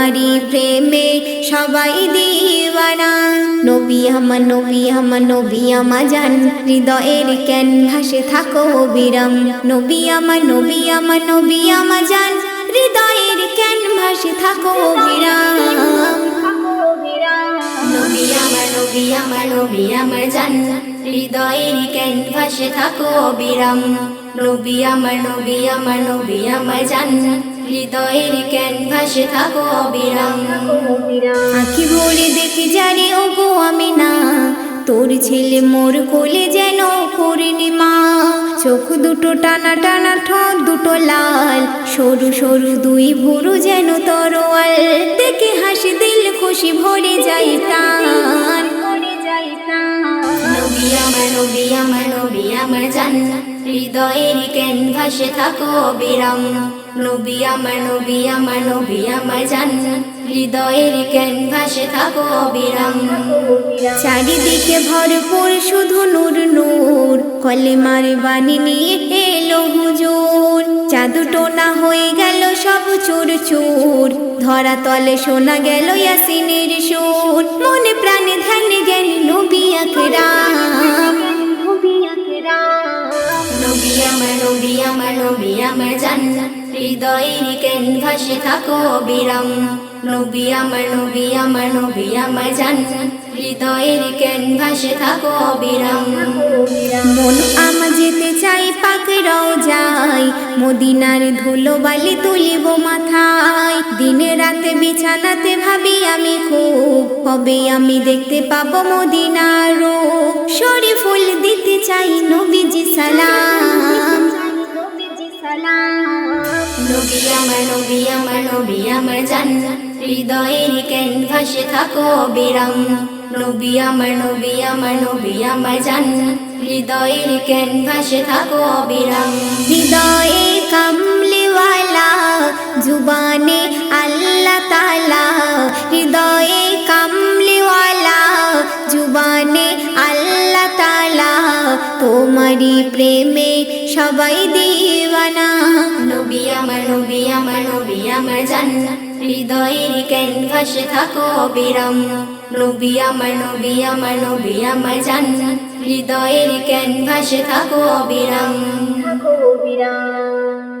তোমারি প্রেমে সবাই দিওয়ানা নবী আমার, নবী আমা নবী আমার জান। হৃদয়ের কেন ভাসে থাকো বিরাম নবী আমার, নবী আমা নবী আমার জান। হৃদয়ের কেন ভাসে থাকো বিরাম নবী আমার নবী আমার নবী আমার জান। হৃদয়ের কেন ভাসে থাকো বিরাম নবী আমার নবী আমার নবী আমার জান। হৃদয়ের ক্যানভাসে ভাসে থাকো অবিরাম। আখি বলে দেখি জানি ও গো আমি না। তোর ছেলে মোর কোলে যেন পূর্ণিমা চোখ দুটো টানা টানা, ঠোঁট দুটো লাল। সরু সরু দুই ভুরু যেন তরোয়াল। দেখে হাসি দিল নবী আমার জান, হৃদয়ের কেন ভাসে থাকো নবী আমার নবী আমার নবী আমার জান, হৃদয়ের কেন ভাসে থাকো চারিদিকে ভরপুর শুধু নূর নূর, কলেমার বাণী নিয়ে এলো হুজুর। জাদু টোনা হয়ে গেল সব চুর চুর ধরা তলে শোনা গেল ইয়াসিনের সুর। মনে প্রাণে আমার নবী আমার নবী আমার জান হৃদয়ের কেন ভাসে থাকো বিরাম নবী আমার নবী আমার নবী আমার জান হৃদয়ের কেন ভাসে থাকো বিরাম মন যেতে চাই পাকড়াও যাই, মদিনার ধুলো বালি তুলিব মাথায়। দিনে রাতে বিছানাতে ভাবি আমি খুব কবে আমি দেখতে পাবো মদিনার রূপ। সরি ফুল দিতে চাই নবীজি সালাম। নবী আমার নবী আমার নবী আমার থাকো বিরাম নবী আমার নবী আমার নবী আমার জান। হৃদয়ের কেন থাকো বিরাম হৃদয়ে কামলিওয়ালা তোমারি প্রেমে সবাই দিওয়ানা নবী আমার নবী আমার নবী আমার জান। হৃদয়ের ক্যানভাস ভাসে থাকো বিরাম নবী আমার নবী আমার নবী আমার জান। হৃদয়ের কেন ভাসে থাকো বিরাম